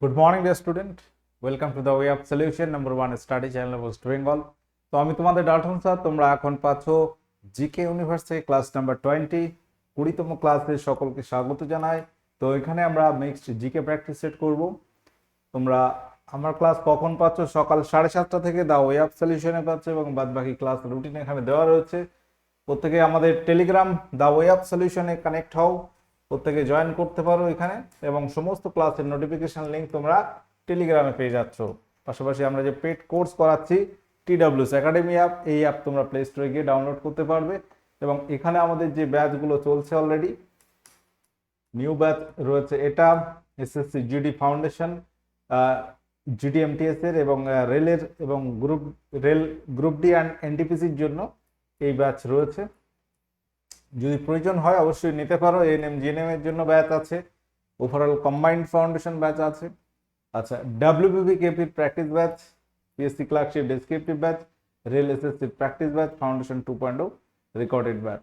Morning, dear student. Welcome to the way of solution. Number one study channel of West Bengal. তো আমি তোমাদের Dalton sir তোমরা এখন পাচ্ছ GK university class number twenty কুড়িতম ক্লাসে সকলকে স্বাগত জানাই। তো এখানে আমরা নেক্সট জিকে প্র্যাকটিস সেট করব। তোমরা আমার ক্লাস কখন পাচ্ছ? সকাল সাড়ে সাতটা থেকে দা ওয়ে অফ সলিউশনে পাচ্ছ এবং বাদ বাকি ক্লাস রুটিন এখানে দেওয়া রয়েছে। প্রত্যেকে আমাদের টেলিগ্রাম দা ওয়ে অফ সলিউশনে কানেক্ট হও। প্রত্যেকে জয়েন করতে পারো এখানে এবং সমস্ত ক্লাসের নোটিফিকেশন লিঙ্ক তোমরা টেলিগ্রামে পেয়ে যাচ্ছ। পাশাপাশি আমরা যে পেড কোর্স করাচ্ছি টিডাব্লিউস একাডেমি অ্যাপ এই অ্যাপ তোমরা প্লে স্টোরে গিয়ে ডাউনলোড করতে পারবে এবং এখানে আমাদের যে ব্যাচগুলো চলছে অলরেডি নিউ ব্যাচ রয়েছে এটা এসএসসি জিডি ফাউন্ডেশন জিডিএমটিএস এর এবং রেলের এবং group rail group D and এনটিপিসির জন্য এই ব্যাচ রয়েছে। যদি প্রয়োজন হয় অবশ্যই নিতে পারো এএনএম জিএনএম এর জন্য ব্যাচ আছে ওভারঅল কম্বাইন্ড ফাউন্ডেশন ব্যাচ আছে আচ্ছা WBB কেপির practice batch PSC clerkship descriptive batch rail SSC practice batch foundation two point recorded batch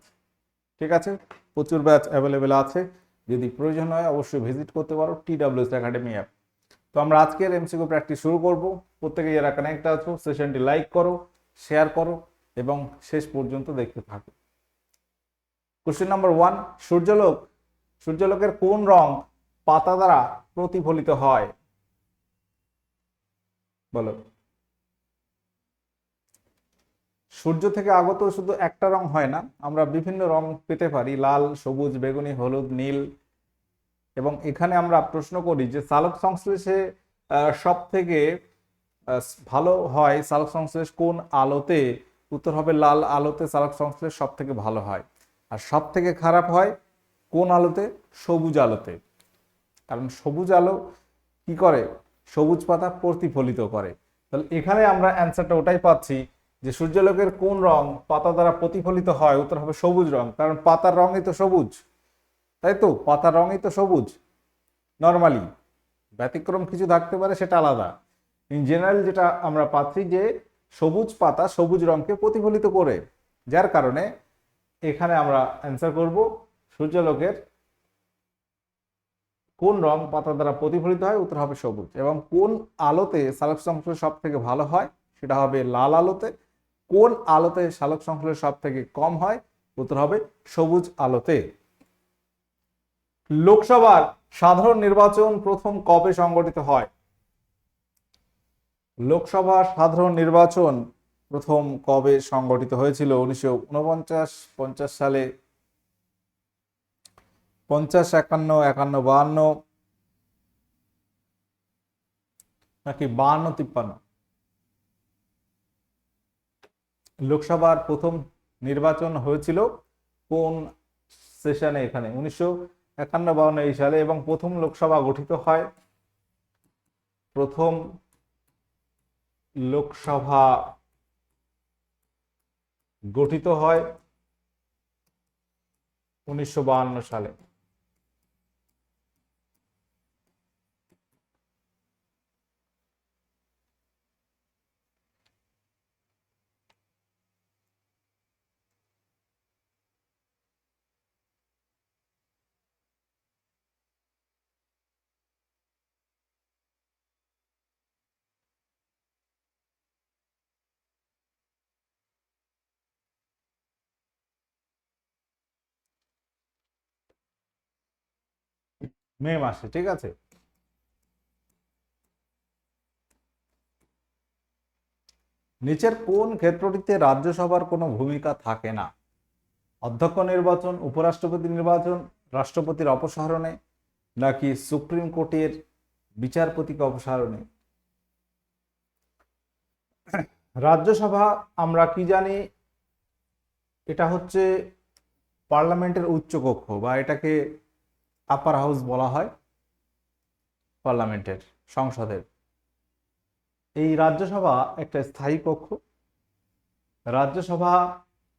ঠিক আছে? প্রচুর ব্যাচ অ্যাভেলেবেল আছে, যদি প্রয়োজন হয় অবশ্যই ভিজিট করতে পারো টিডাব্লিউএস একাডেমি অ্যাপ তো আমরা আজকের এমসিকিউ প্র্যাকটিস শুরু করব, প্রত্যেকে যারা কানেক্ট আছো সেশনটি লাইক করো শেয়ার করো, এবং শেষ পর্যন্ত দেখতে থাকো। কোশ্চেন নাম্বার ওয়ান সূর্যালোক, সূর্যালোকের কোন রং পাতা দ্বারা প্রতিফলিত হয়? বলো। সূর্য থেকে আগত শুধু একটা রং হয় না, আমরা বিভিন্ন রং পেতে পারি, লাল, সবুজ, বেগুনি, হলুদ, নীল। এবং এখানে আমরা প্রশ্ন করি যে চালক সংশ্লেষে সব থেকে ভালো হয় চালক সংশ্লেষ কোন আলোতে? উত্তর হবে লাল আলোতে চালক সংশ্লেষ সব থেকে ভালো হয়। আর সব থেকে খারাপ হয় কোন আলোতে? সবুজ আলোতে। কারণ সবুজ আলো কি করে? সবুজ পাতা প্রতিফলিত করে। তাহলে এখানে আমরা অ্যান্সারটা ওটাই পাচ্ছি যে সূর্যালোকের কোন রং পাতা দ্বারা প্রতিফলিত হয়, উত্তর হবে সবুজ রং। কারণ পাতার রঙই তো সবুজ। তাই তো? পাতার রঙই তো সবুজ। নর্মালি ব্যতিক্রম কিছু থাকতে পারে, সেটা আলাদা। ইন জেনারেল যেটা আমরা পাচ্ছি যে সবুজ পাতা সবুজ রঙকে প্রতিফলিত করে। যার কারণে এখানে আমরা অ্যান্সার করব, সূর্যালোকের কোন রং পাতা দ্বারা প্রতিফলিত হয়, উত্তর হবে সবুজ। এবং কোন আলোতে সালোক সংশ্লেষ সব থেকে ভালো হয়, সেটা হবে লাল আলোতে। কোন আলোতে সালোক সংশ্লেষ সব থেকে কম হয়, উত্তর হবে সবুজ আলোতে। লোকসভার সাধারণ নির্বাচন প্রথম কবে সংগঠিত হয়? লোকসভার সাধারণ নির্বাচন প্রথম কবে সংগঠিত হয়েছিল? উনিশশো উনপঞ্চাশ, পঞ্চাশ সালে পঞ্চাশ, একান্ন একান্ন, বাহান্ন নাকি বাহান্ন, তিপ্পান্ন? লোকসভার প্রথম নির্বাচন হয়েছিল কোন সেশনে এখানে? উনিশশো একান্ন বাউন্ন এই সালে এবং প্রথম লোকসভা গঠিত হয় প্রথম লোকসভা গঠিত হয় উনিশশো সালে। মে মাসে, ঠিক আছে? নিচের কোন ক্ষেত্রটিতে রাজ্যসভার কোনো ভূমিকা থাকে না? অধ্যক্ষ নির্বাচন, উপরাষ্ট্রপতি নির্বাচন, রাষ্ট্রপতির অপসারণে, নাকি সুপ্রিম কোর্টের বিচারপতিকে অপসারণে? রাজ্যসভা, আমরা কি জানি, এটা হচ্ছে পার্লামেন্টের উচ্চকক্ষ বা এটাকে আপার হাউস বলা হয় পার্লামেন্টের, সংসদের। এই রাজ্যসভা একটা স্থায়ী কক্ষ রাজ্যসভা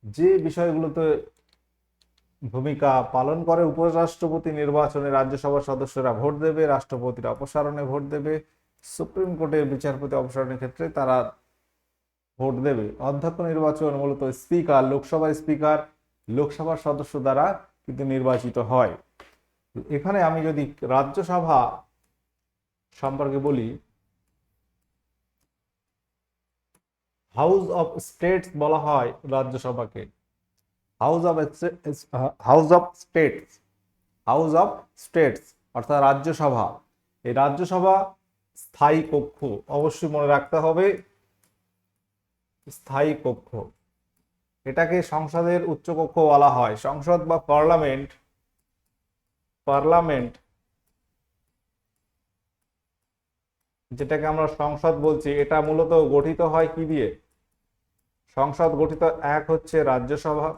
যে বিষয়গুলোতে ভূমিকা পালন করে উপরাষ্ট্রপতি নির্বাচনে রাজ্যসভার সদস্যরা ভোট দেবে, রাষ্ট্রপতির অপসারণে ভোট দেবে, সুপ্রিম কোর্টের বিচারপতি অপসারণের ক্ষেত্রে তারা ভোট দেবে। অধ্যক্ষ নির্বাচন মূলত স্পিকার, লোকসভার স্পিকার, লোকসভার সদস্য দ্বারা কিন্তু নির্বাচিত হয়। এখানে আমি যদি রাজ্যসভা সম্পর্কে বলি হাউস অফ স্টেটস বলা হয় রাজ্যসভাকে। House of house of states house of states অর্থাৎ রাজ্যসভা। এই রাজ্যসভা স্থায়ী কক্ষ, অবশ্যই মনে রাখতে হবে, স্থায়ী কক্ষ। এটাকে সংসদের উচ্চকক্ষ বলা হয়। সংসদ বা পার্লামেন্ট পার্লামেন্ট, যেটাকে আমরা সংসদ বলছি, এটা মূলত গঠিত হয় কি দিয়ে? সংসদ গঠিত এক হচ্ছে রাজ্যসভা,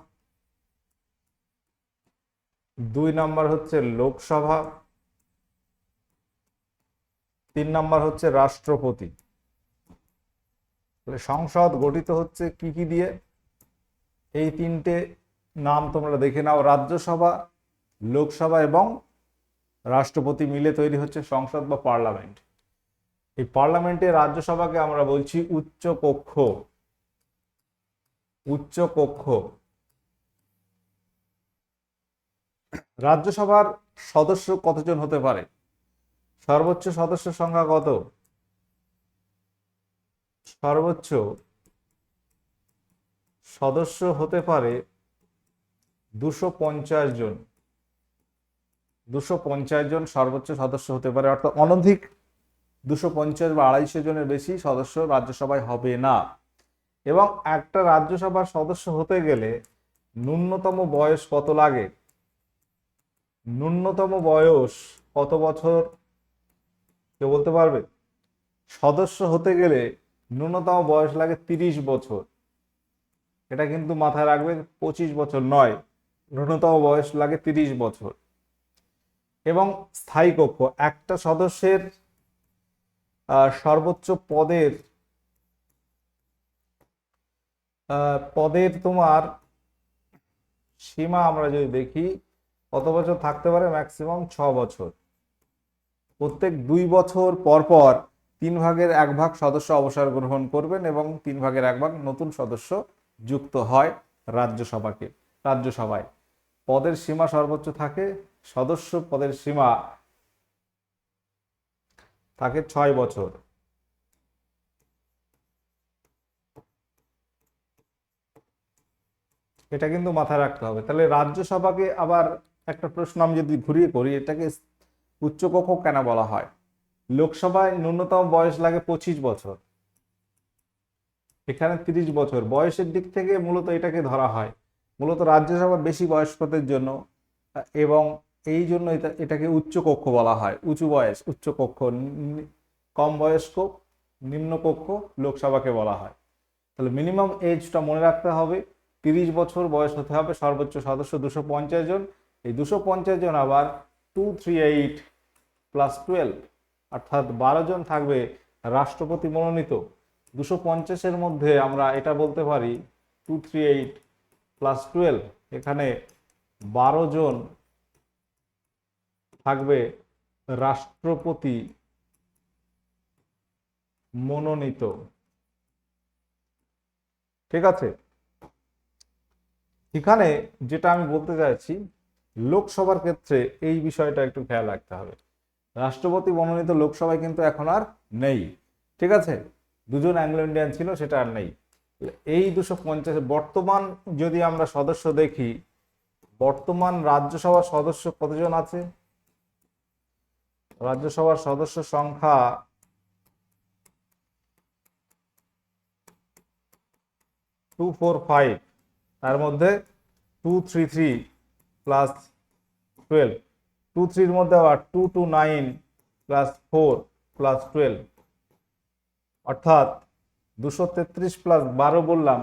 দুই নম্বর হচ্ছে লোকসভা, তিন নম্বর হচ্ছে রাষ্ট্রপতি। সংসদ গঠিত হচ্ছে কি কি দিয়ে? এই তিনটে নাম তোমরা দেখে নাও। রাজ্যসভা লোকসভা এবং রাষ্ট্রপতি মিলে তৈরি হচ্ছে সংসদ বা পার্লামেন্ট। এই পার্লামেন্টে রাজ্যসভাকে আমরা বলছি উচ্চ কক্ষ। উচ্চ কক্ষ। রাজ্যসভার সদস্য কতজন হতে পারে? সর্বোচ্চ সদস্য সংখ্যা কত? সর্বোচ্চ সদস্য হতে পারে দুশো পঞ্চাশ জন। দুশো পঞ্চাশ জন সর্বোচ্চ সদস্য হতে পারে, অর্থাৎ অনধিক দুশো পঞ্চাশ বা আড়াইশো জনের বেশি সদস্য রাজ্যসভায় হবে না। এবং একটা রাজ্যসভার সদস্য হতে গেলে ন্যূনতম বয়স কত লাগে? ন্যূনতম বয়স কত বছর? কেউ বলতে পারবে? সদস্য হতে গেলে ন্যূনতম বয়স লাগে তিরিশ বছর। এটা কিন্তু মাথায় রাখবে পঁচিশ বছর নয়, ন্যূনতম বয়স লাগে তিরিশ বছর। এবং স্থায়ী কক্ষ। একটা সদস্যের সর্বোচ্চ পদের পদের তোমার সীমা আমরা যদি দেখি, কত বছর থাকতে পারে? ম্যাক্সিমাম ছ বছর। প্রত্যেক দুই বছর পর পর তিন ভাগের এক ভাগ সদস্য অবসর গ্রহণ করবেন এবং তিন ভাগের এক ভাগ নতুন সদস্য যুক্ত হয় রাজ্যসভাকে, রাজ্যসভায়। পদের সীমা সর্বোচ্চ থাকে সদস্য পদের সীমা থাকে ছয় বছর। এটা কিন্তু মাথায় রাখতে হবে। তাহলে রাজ্যসভাকে আবার একটা প্রশ্ন আমি যদি ঘুরিয়ে করি, এটাকে উচ্চকক্ষ কেন বলা হয়? লোকসভায় ন্যূনতম বয়স লাগে পঁচিশ বছর। এখানে তিরিশ বছর। বয়সের দিক থেকে মূলত এটাকে ধরা হয়। মূলত রাজ্যসভা বেশি বয়স্কদের জন্য এবং এই জন্য এটা, এটাকে উচ্চ কক্ষ বলা হয়। উঁচু বয়স, উচ্চ কক্ষ কম বয়স্ক, নিম্ন কক্ষ লোকসভাকে বলা হয়। তাহলে মিনিমাম এজটা মনে রাখতে হবে। তিরিশ বছর বয়স হতে হবে, সর্বোচ্চ সদস্য দুশো পঞ্চাশ জন। এই দুশো পঞ্চাশ জন আবার two three eight plus twelve অর্থাৎ বারো জন থাকবে রাষ্ট্রপতি মনোনীত। দুশো পঞ্চাশের মধ্যে আমরা এটা বলতে পারি two three eight plus twelve এখানে বারো জন থাকবে রাষ্ট্রপতি মনোনীত। ঠিক আছে? এখানে যেটা আমি বলতে চাইছি, লোকসভার ক্ষেত্রে এই বিষয়টা একটু খেয়াল রাখতে হবে। রাষ্ট্রপতি মনোনীত লোকসভায় কিন্তু এখন আর নেই। ঠিক আছে? দুজন অ্যাংলো ইন্ডিয়ান ছিল, সেটা আর নেই। এই দুশো পঞ্চাশ, বর্তমান যদি আমরা সদস্য দেখি, বর্তমান রাজ্যসভার সদস্য কতজন আছে? রাজ্যসভার সদস্য সংখ্যা টু ফোর ফাইভ তার মধ্যে two three three plus twelve two থ্রির মধ্যে আবার two two nine plus four plus twelve অর্থাৎ দুশো তেত্রিশ প্লাস বারো বললাম।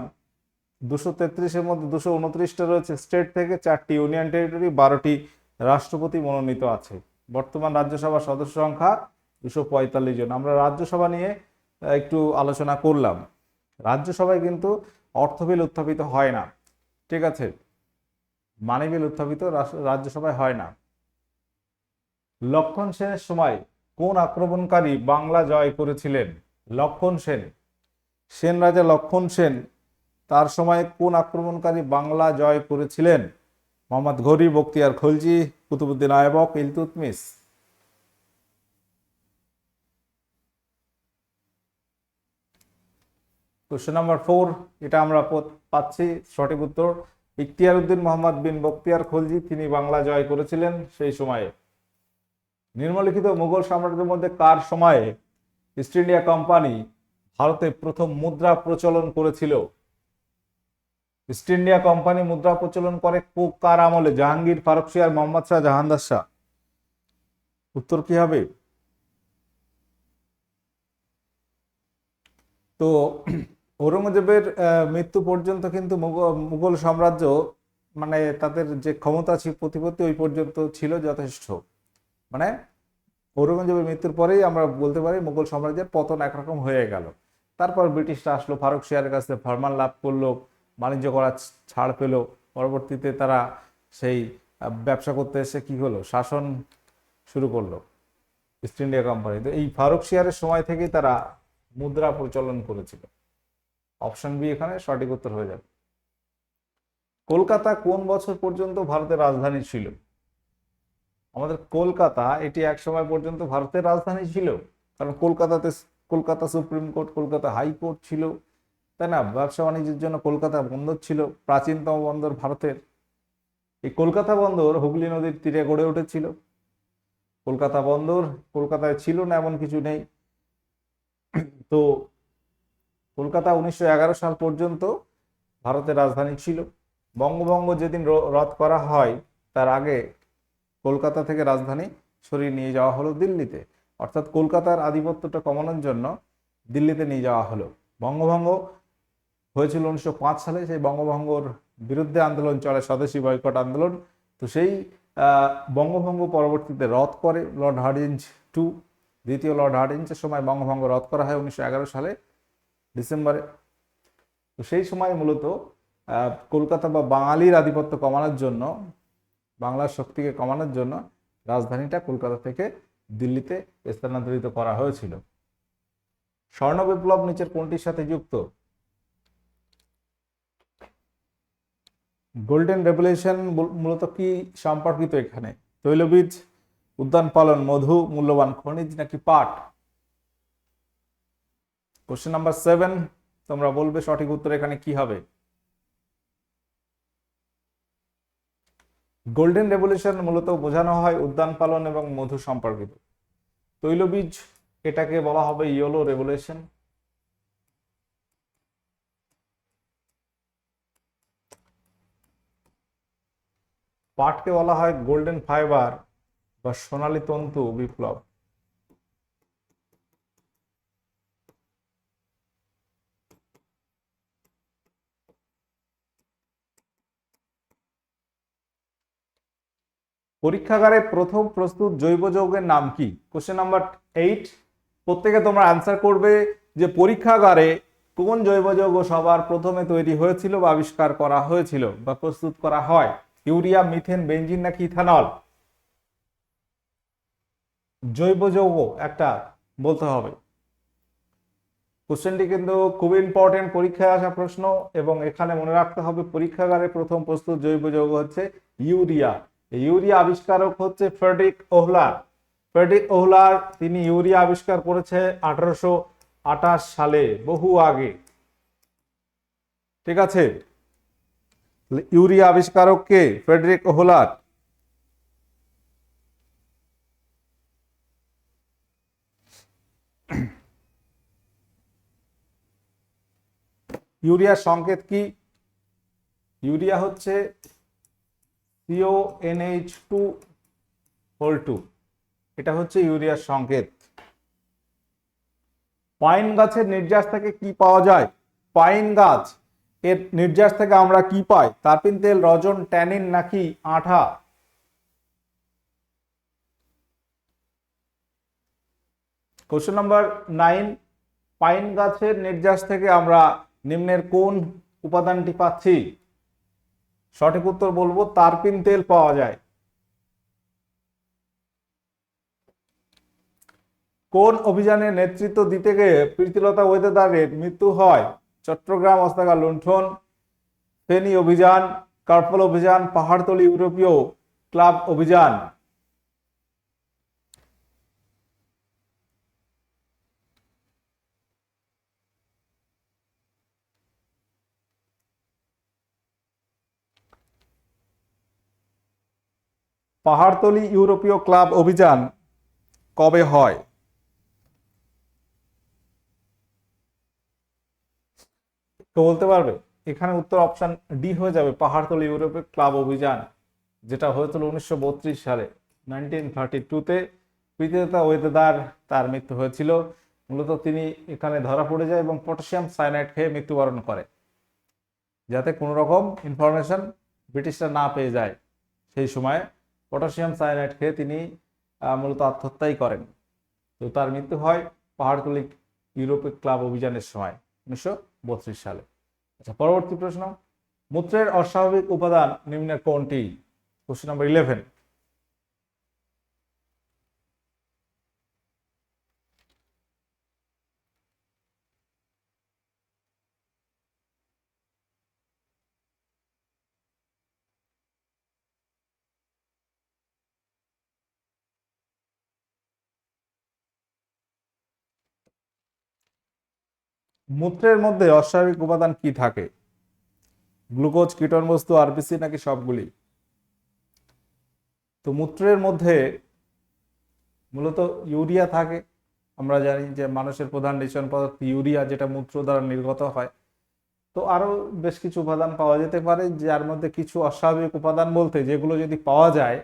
দুশো তেত্রিশের মধ্যে দুশো উনত্রিশটা রয়েছে। স্টেট থেকে চারটি ইউনিয়ন টেরিটরি বারোটি রাষ্ট্রপতি মনোনীত আছে। বর্তমান রাজ্যসভার সদস্য সংখ্যা দুশো পঁয়তাল্লিশ জন। আমরা রাজ্যসভা নিয়ে একটু আলোচনা করলাম। রাজ্যসভায় কিন্তু অর্থ বিল উত্থাপিত হয় না। ঠিক আছে? মানি বিল উত্থাপিত রাজ্যসভায় হয় না। লক্ষণ সেনের সময় কোন আক্রমণকারী বাংলা জয় করেছিলেন? লক্ষণ সেন। সেন রাজা লক্ষণ সেন, তার সময় কোন আক্রমণকারী বাংলা জয় করেছিলেন? Mohammad Ghori Bakhtiyar Khalji, Qutubuddin Aibak Iltutmish question number four, এটা আমরা পাচ্ছি, সঠিক উত্তর। ইখতিয়ার উদ্দিন মোহাম্মদ বিন বক্তিয়ার খলজি, তিনি বাংলা জয় করেছিলেন সেই সময়ে। নিম্নলিখিত মুঘল সাম্রাজ্যের মধ্যে কার সময়ে ইস্ট ইন্ডিয়া কোম্পানি ভারতে প্রথম মুদ্রা প্রচলন করেছিল? ইস্ট ইন্ডিয়া কোম্পানি মুদ্রা প্রচলন করে কার আমলে। জাহাঙ্গীর, ফারুক সিয়ার মোহাম্মদ শাহ জাহানদার শাহ। উত্তর কি হবে? তো ঔরঙ্গজেবের মৃত্যু পর্যন্ত কিন্তু মুঘল সাম্রাজ্য মানে তাদের যে ক্ষমতা ছিল, প্রতিপত্তি ওই পর্যন্ত ছিল যথেষ্ট। মানে ঔরঙ্গজেবের মৃত্যুর পরেই আমরা বলতে পারি মুঘল সাম্রাজ্যের পতন একরকম হয়ে গেল। তারপর ব্রিটিশরা আসলো ফারুক শিয়ারের কাছে ফরমান লাভ করল। বাণিজ্য করার ছাড় পেল পরবর্তীতে তারা সেই ব্যবসা করতে এসে কি হলো? শাসন শুরু করল ইস্ট ইন্ডিয়া কোম্পানি তো এই ফারুক শিয়ারের সময় থেকেই তারা মুদ্রা প্রচলন করেছিল। অপশন বি এখানে সঠিক উত্তর হয়ে যাবে। কলকাতা কোন বছর পর্যন্ত ভারতের রাজধানী ছিল? আমাদের কলকাতা, এটি এক সময় পর্যন্ত ভারতের রাজধানী ছিল। কারণ কলকাতাতে, Kolkata supreme court, Kolkata high court ছিল। তাই না, ব্যবসা বাণিজ্যের জন্য কলকাতা বন্দর ছিল, প্রাচীনতম বন্দর ভারতের। এই কলকাতা বন্দর হুগলি নদীর তীরে গড়ে উঠেছিল। কলকাতা বন্দর কলকাতায় ছিল না, এমন কিছু নেই। তো কলকাতা উনিশশো এগারো সাল পর্যন্ত ভারতের রাজধানী ছিল। বঙ্গভঙ্গ যেদিন রদ করা হয়, তার আগে কলকাতা থেকে রাজধানী সরিয়ে নিয়ে যাওয়া হলো দিল্লিতে। অর্থাৎ কলকাতার আধিপত্যটা কমানোর জন্য দিল্লিতে নিয়ে যাওয়া হলো। বঙ্গভঙ্গ হয়েছিল উনিশশো পাঁচ সালে সেই বঙ্গভঙ্গর বিরুদ্ধে আন্দোলন চলে, স্বদেশী বয়কট আন্দোলন। তো সেই বঙ্গভঙ্গ পরবর্তীতে রদ করে লর্ড হার্ডিঞ্জ টু, দ্বিতীয় লর্ড হার্ডিঞ্জের সময় বঙ্গভঙ্গ রদ করা হয় উনিশশো এগারো সালে, ডিসেম্বরে। তো সেই সময় মূলত কলকাতা বা বাঙালির আধিপত্য কমানোর জন্য, বাংলার শক্তিকে কমানোর জন্য রাজধানীটা কলকাতা থেকে দিল্লিতে স্থানান্তরিত করা হয়েছিল। স্বর্ণ বিপ্লব নিচের কোনটির সাথে যুক্ত? গোল্ডেন রেভলিউশন মূলত কি সম্পর্কিত এখানে? তৈলবীজ, উদ্যান পালন, মধু, মূল্যবান খনিজ নাকি পাট? কোশ্চেন নাম্বার সেভেন তোমরা বলবে সঠিক উত্তর এখানে কি হবে? গোল্ডেন রেভলিউশন মূলত বোঝানো হয় উদ্যান পালন এবং মধু সম্পর্কিত। তৈলবীজ, এটাকে বলা হবে ইয়েলো রেভলিউশন পাটকে বলা হয় গোল্ডেন ফাইবার বা সোনালী তন্তু বিপ্লব। পরীক্ষাগারে প্রথম প্রস্তুত জৈব যৌগের নাম কি? কোশ্চেন নাম্বার এইট প্রত্যেকে তোমরা অ্যান্সার করবে যে পরীক্ষাগারে কোন জৈব যৌগ সবার প্রথমে তৈরি হয়েছিল বা আবিষ্কার করা হয়েছিল বা প্রস্তুত করা হয়। ইউরিয়া, মিথেন বেঞ্জিন নাকি ইথানল? জৈব যৌগ একটা বলতে হবে। কোশ্চেনটি কিন্তু খুব ইম্পর্টেন্ট পরীক্ষায় আসা প্রশ্ন এবং এখানে মনে রাখতে হবে পরীক্ষাগারে প্রথম প্রস্তুত জৈব যৌগ হচ্ছে ইউরিয়া। ইউরিয়া আবিষ্কারক হচ্ছে ফ্রেডরিক ওহলার। ফ্রেডরিক ওহলার, তিনি ইউরিয়া আবিষ্কার করেছে আঠারোশো আঠাশ সালে, বহু আগে। ঠিক আছে? ইউরিয়া আবিষ্কারক কে ফ্রেডরিক ওহলার ইউরিয়ার সংকেত কি? ইউরিয়া হচ্ছে CO NH two whole two এটা হচ্ছে ইউরিয়ার সংকেত। পাইন গাছের নির্যাস থেকে কি পাওয়া যায়? পাইন গাছ। এর নির্যাস থেকে আমরা কি পাই? তারপিন তেল, রজন, ট্যানিন নাকি আঠা? কোশ্চেন নাম্বার নাইন পাইন গাছের নির্যাস থেকে আমরা নিম্নের কোন উপাদানটি পাচ্ছি? সঠিক উত্তর বলব, তারপিন তেল পাওয়া যায়। কোন অভিযানে নেতৃত্ব দিতে গিয়ে প্রীতিলতা ওয়েদেদারের মৃত্যু হয়? চট্টগ্রাম অস্তাকা লুণ্ঠন, ফেনী অভিযান, কার্পল অভিযান, পাহাড়তলি ইউরোপীয় ক্লাব অভিযান। পাহাড়তলি ইউরোপীয় ক্লাব অভিযান কবে হয়? তো বলতে পারবে, এখানে উত্তর অপশান ডি হয়ে যাবে, পাহাড়তলি ইউরোপের ক্লাব অভিযান, যেটা হয়েছিল উনিশশো বত্রিশ সালে নাইনটিন থার্টি টুতে প্রীতিলতা ওয়েদেদার তার মৃত্যু হয়েছিল। মূলত তিনি এখানে ধরা পড়ে যায় এবং পটাশিয়াম সায়ানাইড খেয়ে মৃত্যুবরণ করে। যাতে কোনো রকম ইনফরমেশন ব্রিটিশরা না পেয়ে যায়, সেই সময় পটাশিয়াম সায়ানাইড খেয়ে তিনি মূলত আত্মহত্যাই করেন। তো তার মৃত্যু হয় পাহাড়তলি ইউরোপীয় ক্লাব অভিযানের সময়। উনিশশো বত্রিশ সালে। আচ্ছা পরবর্তী প্রশ্ন। মূত্রের অস্বাভাবিক উপাদান নিম্নের কোনটি? কোশ্চেন নাম্বার ইলেভেন মূত্রের মধ্যে অস্বাভাবিক উপাদান কি থাকে? গ্লুকোজ, কীটন বস্তু, আরবিসি নাকি সবগুলি? তো মূত্রের মধ্যে মূলত ইউরিয়া থাকে। আমরা জানি যে মানুষের প্রধান নিঃসরণ পদার্থ ইউরিয়া, যেটা মূত্র দ্বারা নির্গত হয়। তো আরও বেশ কিছু উপাদান পাওয়া যেতে পারে, যার মধ্যে কিছু অস্বাভাবিক উপাদান বলতে যেগুলো যদি পাওয়া যায়,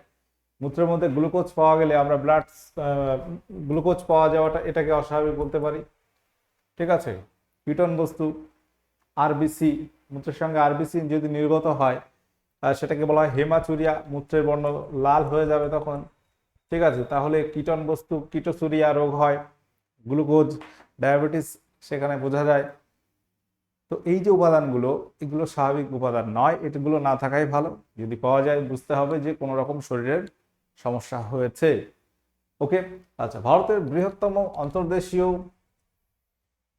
মূত্রের মধ্যে গ্লুকোজ পাওয়া গেলে আমরা ব্লাড গ্লুকোজ পাওয়া যাওয়াটা এটাকে অস্বাভাবিক বলতে পারি। ঠিক আছে? কীটন বস্তু আরবিসি মূত্রের সঙ্গে আরবিসি যদি নির্গত হয় সেটাকে বলা হয় হেমাচুরিয়া, মূত্রের বর্ণ লাল হয়ে যাবে তখন। ঠিক আছে, তাহলে কীটন বস্তু কিটোসুরিয়া রোগ হয়, গ্লুকোজ, ডায়াবেটিস, সেখানে বোঝা যায়। তো এই যে উপাদানগুলো, এগুলো স্বাভাবিক উপাদান নয়, এগুলো না থাকাই ভালো। যদি পাওয়া যায়, বুঝতে হবে যে কোনো রকম শরীরের সমস্যা হয়েছে। ওকে আচ্ছা ভারতের বৃহত্তম অন্তর্দেশীয়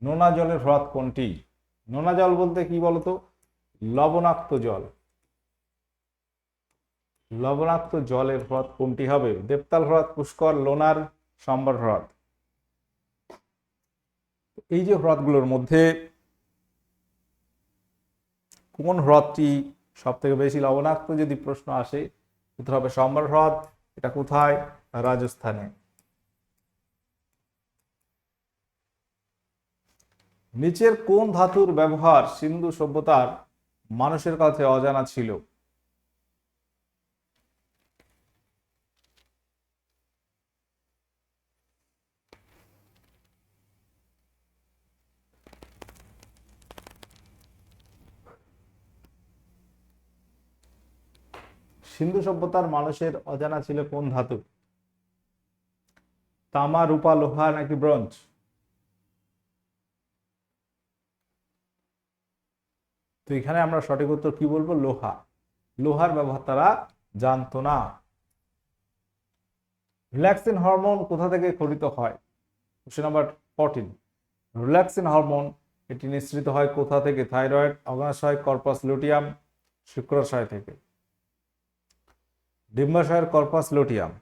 নোনা জলের হ্রদ কোনটি? নোনা জল বলতে কি বলতো? লবণাক্ত জল। লবণাক্ত জলের হ্রদ কোনটি হবে? দেবতাল হ্রদ, পুষ্কর, লোনার, সম্বর হ্রদ। এই যে হ্রদগুলোর মধ্যে কোন হ্রদটি সব থেকে বেশি লবণাক্ত, যদি প্রশ্ন আসে হবে সম্বর হ্রদ। এটা কোথায়? রাজস্থানে। নিচের কোন ধাতুর ব্যবহার সিন্ধু সভ্যতার মানুষের কাছে অজানা ছিল? সিন্ধু সভ্যতার মানুষের অজানা ছিল কোন ধাতু? তামা, রূপা, লোহা নাকি ব্রোঞ্জ? তো এখানে আমরা সঠিক উত্তর কি বলব? লোহা। লোহার ব্যবহার তারা জানতো না। রিল্যাক্সিন হরমোন কোথা থেকে খরিত হয়? Question number fourteen relaxin hormone এটি নিঃসৃত হয় কোথা থেকে? থাইরয়েড, অগ্নাশয়, কর্পাস, লুটিয়াম, শুক্রাশয় থেকে। ডিম্বাশয়ের কর্পাস, লুটিয়াম।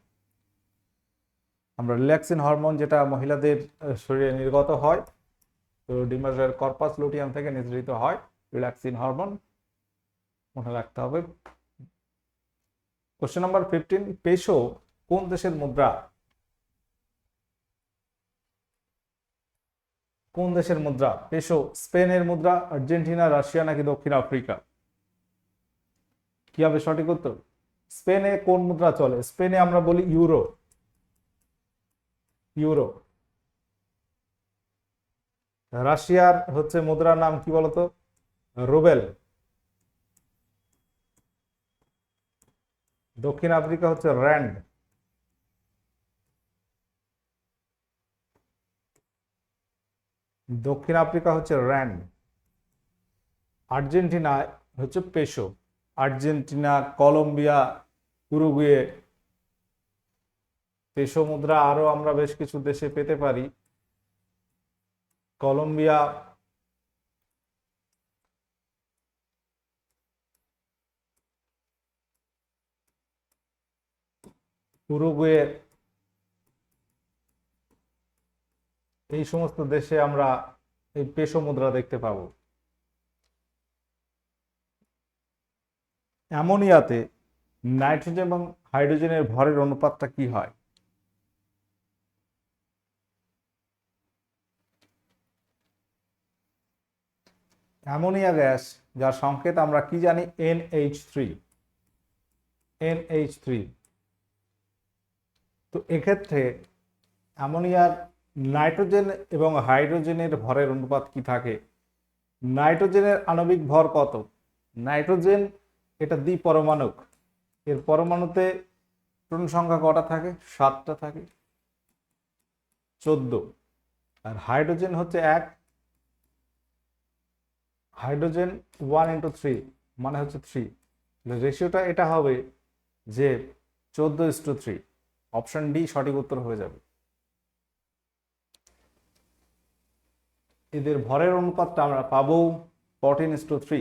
আমরা রিল্যাক্সিন হরমোন যেটা মহিলাদের শরীরে নির্গত হয়, তো ডিম্বাশয়ের কর্পাস, লুটিয়াম থেকে নিঃসৃত হয়। রিল্যাক্সিন হরমোন মনে রাখতে হবে। কোশ্চেন নাম্বার ফিফটিন পেশো কোন দেশের মুদ্রা? কোন দেশের মুদ্রা? পেশো স্পেনের মুদ্রা, আর্জেন্টিনা, রাশিয়া নাকি দক্ষিণ আফ্রিকা? কি হবে সঠিক উত্তর? স্পেনে কোন মুদ্রা চলে? স্পেনে আমরা বলি ইউরো। ইউরো। রাশিয়ার হচ্ছে মুদ্রার নাম কি বলতো? রুবেল, দক্ষিণ আফ্রিকা হচ্ছে র্যান্ড। দক্ষিণ আফ্রিকা হচ্ছে র্যান্ড। আর্জেন্টিনা হচ্ছে peso. Argentina, Colombia, Uruguay. Peso মুদ্রা আরও আমরা বেশ কিছু দেশে পেতে পারি। কলম্বিয়া উরুগুয়ে, এই সমস্ত দেশে আমরা এই পেশো মুদ্রা দেখতে পাবো। অ্যামোনিয়াতে নাইট্রোজেন এবং হাইড্রোজেনের ভরের অনুপাতটা কি হয়? অ্যামোনিয়া গ্যাস, যার সংকেত আমরা কি জানি? এনএইচ থ্রি এনএইচ থ্রি তো এক্ষেত্রে অ্যামোনিয়ার নাইট্রোজেন এবং হাইড্রোজেনের ভরের অনুপাত কি থাকে? নাইট্রোজেনের আণবিক ভর কত? নাইট্রোজেন এটা দ্বিপরমাণুক এর পরমাণুতে প্রোটন সংখ্যা কটা থাকে? সাতটা থাকে। চোদ্দ। আর হাইড্রোজেন হচ্ছে এক। হাইড্রোজেন ওয়ান ইন্টু থ্রি মানে হচ্ছে থ্রি। রেশিওটা এটা হবে যে চোদ্দ is two three. Option D সঠিক উত্তর হয়ে যাবে। এদের ভরের অনুপাতটা আমরা পাবো ফোরটিন ইস টু থ্রি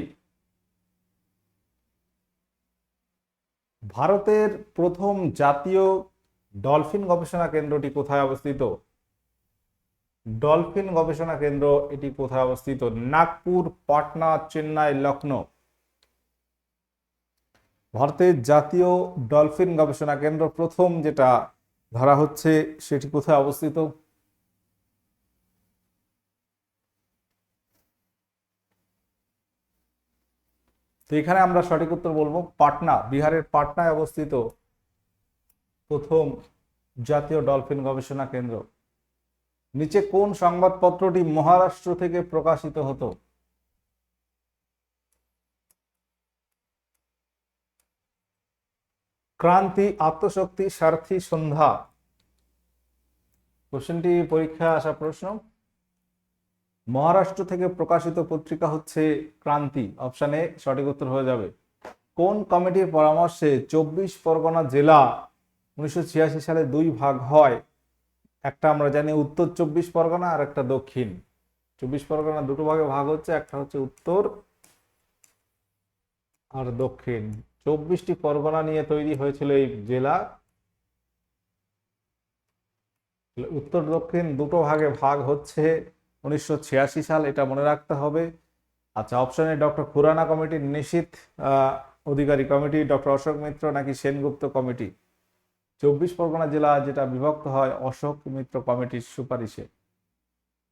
ভারতের প্রথম জাতীয় ডলফিন গবেষণা কেন্দ্রটি কোথায় অবস্থিত? ডলফিন গবেষণা কেন্দ্র এটি কোথায় অবস্থিত? নাগপুর, পাটনা, চেন্নাই লখনৌ ভারতের জাতীয় ডলফিন গবেষণা কেন্দ্র প্রথম যেটা ধরা হচ্ছে, সেটি কোথায় অবস্থিত? তো এখানে আমরা সঠিক উত্তর বলব, পাটনা, বিহারের পাটনায় অবস্থিত প্রথম জাতীয় ডলফিন গবেষণা কেন্দ্র। নিচে কোন সংবাদপত্রটি মহারাষ্ট্র থেকে প্রকাশিত হতো? ক্রান্তি, আত্মশক্তি, সারথী, সন্ধ্যা। কোশ্চেনটি পরীক্ষায় আসা প্রশ্ন। মহারাষ্ট্র থেকে প্রকাশিত পত্রিকা হচ্ছে ক্রান্তি। অপশানে সঠিক উত্তর হয়ে যাবে। কোন কমিটির পরামর্শে চব্বিশ পরগনা জেলা উনিশশো ছিয়াশি সালে দুই ভাগ হয়? একটা আমরা জানি উত্তর চব্বিশ পরগনা আর একটা দক্ষিণ। চব্বিশ পরগনা দুটো ভাগে ভাগ হচ্ছে, একটা হচ্ছে উত্তর আর দক্ষিণ। চব্বিশটি পরগনা নিয়ে তৈরি হয়েছিল এই জেলা। উত্তর, দক্ষিণ দুটো ভাগে ভাগ হচ্ছে। উনিশশো ছিয়াশি সাল এটা মনে রাখতে হবে। আচ্ছা অপশনে ডক্টর খুরানা কমিটির নিশীত অধিকারী কমিটি, ডক্টর অশোক মিত্র নাকি সেনগুপ্ত কমিটি? চব্বিশ পরগনা জেলা যেটা বিভক্ত হয়, অশোক মিত্র কমিটির সুপারিশে।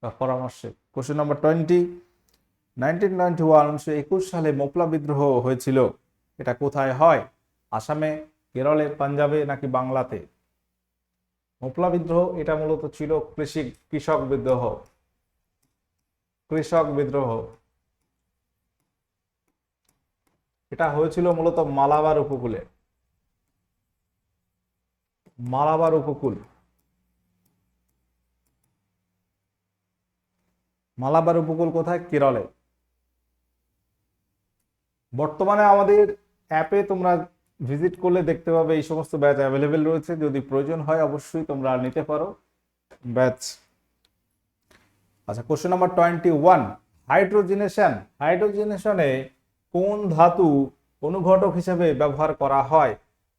বা পরামর্শে। Question number twenty nineteen ninety one উনিশশো একুশ সালে মোপলা বিদ্রোহ হয়েছিল। এটা কোথায় হয়? আসামে, কেরলে, পাঞ্জাবে নাকি বাংলাতে? মোপলা বিদ্রোহ, এটা মূলত ছিল কৃষি, কৃষক বিদ্রোহ। কৃষক বিদ্রোহ। এটা হয়েছিল মূলত মালাবার উপকূলে। মালাবার উপকূল। মালাবার উপকূল কোথায়? কেরলে। বর্তমানে আমাদের অ্যাপে তোমরা ভিজিট করলে দেখতে পাবে এই সমস্ত ব্যাচ অ্যাভেলেবেল রয়েছে। যদি প্রয়োজন হয় অবশ্যই তোমরা নিতে পারো। ব্যাচ। আচ্ছা question number twenty one hydrogenation. হাইড্রোজেনেশনে কোন ধাতু অনুঘটক হিসেবে ব্যবহার করা হয়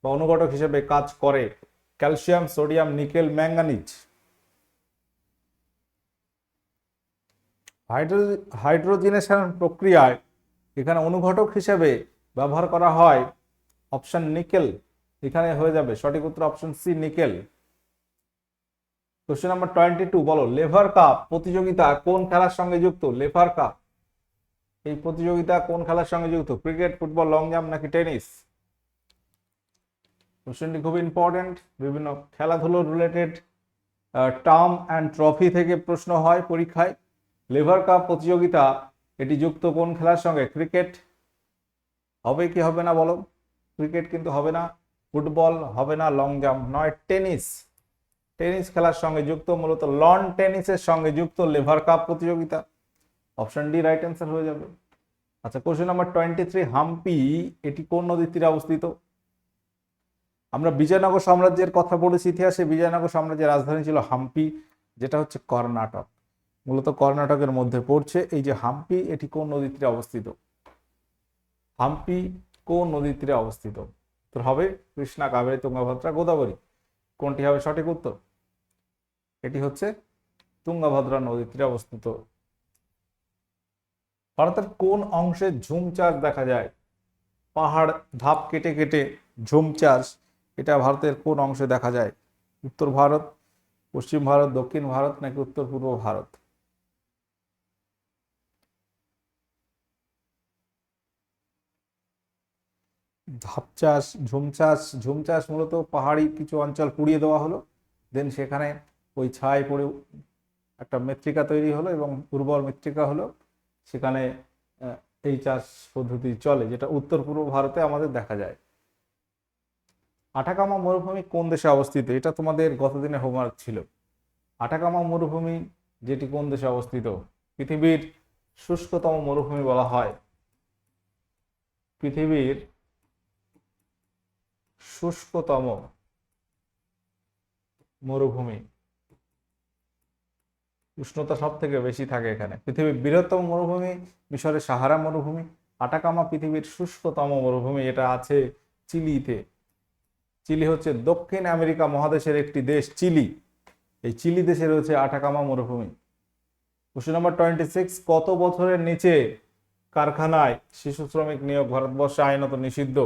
বা অনুঘটক হিসেবে কাজ করে? Calcium, sodium, nickel, manganese. Hydro hydrogenation প্রক্রিয়ায় এখানে অনুঘটক হিসেবে ব্যবহার করা হয় অপশন নিকেল এখানে হয়ে যাবে। সঠিক উত্তর option C nickel question number twenty two বলো, লেভার কাপ প্রতিযোগিতা কোন খেলার সঙ্গে যুক্ত? Laver cup. এই প্রতিযোগিতা কোন খেলার সঙ্গে যুক্ত? ক্রিকেট, ফুটবল লং জাম্প নাকি টেনিস? কোশ্চেনটি খুব ইম্পর্টেন্ট বিভিন্ন খেলাধুলো রিলেটেড টার্ম অ্যান্ড ট্রফি থেকে প্রশ্ন হয় পরীক্ষায়। লেভার কাপ প্রতিযোগিতা, এটি যুক্ত কোন খেলার সঙ্গে? ক্রিকেট হবে কি হবে না বলো? ক্রিকেট কিন্তু হবে না ফুটবল হবে না লং জাম্প নয় টেনিস টেনিস খেলার সঙ্গে যুক্ত, মূলত লন টেনিসের সঙ্গে যুক্ত লেভার কাপ প্রতিযোগিতা। অপশন ডি রাইট অ্যান্সার হয়ে যাবে। আচ্ছা question number twenty three Hampi এটি কোন নদীর তীরে অবস্থিত? আমরা বিজয়নগর সাম্রাজ্যের কথা বলেছি ইতিহাসে, বিজয়নগর সাম্রাজ্যের রাজধানী ছিল হাম্পি যেটা হচ্ছে কর্ণাটক। মূলত কর্ণাটকের মধ্যে পড়ছে, এই যে হাম্পি এটি কোন নদীর তীরে অবস্থিত? হাম্পি কোন নদীর তীরে অবস্থিত? উত্তর হবে কৃষ্ণা, কাবেরী, তুঙ্গভদ্রা, গোদাবরী। কোনটি হবে সঠিক উত্তর? এটি হচ্ছে তুঙ্গাভদ্রা নদীর তীরে অবস্থিত। ভারতের কোন অংশে ঝুম চাষ দেখা যায়? পাহাড়, ধাপ কেটে কেটে ঝুম চাষ, এটা ভারতের কোন অংশে দেখা যায়? উত্তর ভারত, পশ্চিম ভারত, দক্ষিণ ভারত নাকি উত্তর পূর্ব ভারত? ধাপ চাষ, ঝুম চাষ ঝুম চাষ মূলত পাহাড়ি কিছু অঞ্চল পুড়িয়ে দেওয়া হলো। দেন সেখানে ওই ছাই পড়ে একটা মৃত্তিকা তৈরি হলো এবং উর্বর মৃত্তিকা হলো। সেখানে এই চাষ পদ্ধতি চলে, যেটা উত্তর পূর্ব ভারতে আমাদের দেখা যায়। আটাকামা মরুভূমি কোন দেশে অবস্থিত? এটা তোমাদের গতদিনে হোমওয়ার্ক ছিল। আটাকামা মরুভূমি যেটি কোন দেশে অবস্থিত? পৃথিবীর শুষ্কতম মরুভূমি বলা হয়। পৃথিবীর শুষ্কতম মরুভূমি। উষ্ণতা সব থেকে বেশি থাকে এখানে। পৃথিবীর বৃহত্তম মরুভূমি, মিশরের সাহারা মরুভূমি, আটাকামা পৃথিবীর শুষ্কতম মরুভূমি, এটা আছে চিলিতে। চিলি হচ্ছে দক্ষিণ আমেরিকা মহাদেশের একটি দেশ, চিলি। এই চিলি দেশে রয়েছে আটাকামা মরুভূমি। কোশ্চেন নাম্বার টোয়েন্টি সিক্স কত বছরের নিচে কারখানায় শিশু শ্রমিক নিয়োগ ভারতবর্ষে আইনত নিষিদ্ধ?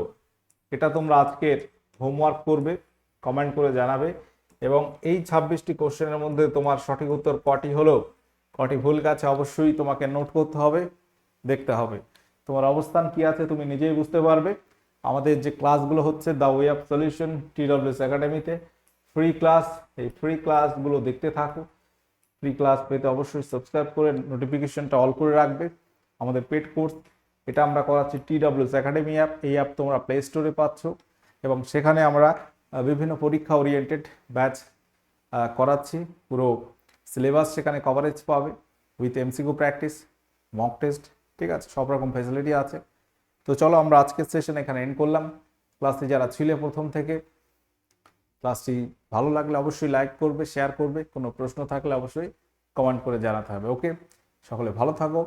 এটা তোমরা আজকের হোমওয়ার্ক করবে কমেন্ট করে জানাবে এবং এই ছাব্বিশটি কোশ্চেনের মধ্যে তোমার সঠিক উত্তর কটি হলো, কটি ভুল কাছে অবশ্যই তোমাকে নোট করতে হবে, দেখতে হবে। তোমার অবস্থান কি আছে তুমি নিজেই বুঝতে পারবে। আমাদের যে ক্লাসগুলো হচ্ছে the way of solution TWS একাডেমিতে ফ্রি ক্লাস এই ফ্রি ক্লাসগুলো দেখতে থাকো। ফ্রি ক্লাস পেতে অবশ্যই সাবস্ক্রাইব করে নোটিফিকেশনটা অল করে রাখবে। আমাদের পেড কোর্স এটা আমরা করাচ্ছি টিডব্লিউএস একাডেমি অ্যাপ এই অ্যাপ তোমরা প্লে স্টোরে পাচ্ছ। এবং সেখানে আমরা বিভিন্ন পরীক্ষা ওরিয়েন্টেড ব্যাচ করাচ্ছি। পুরো সিলেবাস সেখানে কভারেজ পাবে with MCQ practice mock test ঠিক আছে? সব রকম ফেসিলিটি আছে। তো চলো আমরা আজকের সেশন এখানে এন্ড করলাম। ক্লাসটি যারা ছিলে প্রথম থেকে ক্লাসটি ভালো লাগলে অবশ্যই লাইক করবে শেয়ার করবে। কোনো প্রশ্ন থাকলে অবশ্যই কমেন্ট করে জানাতে হবে ওকে সকলে ভালো থাকো,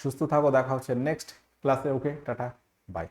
সুস্থ থাকো, দেখা হচ্ছে নেক্সট ক্লাসে ওকে টাটা বাই।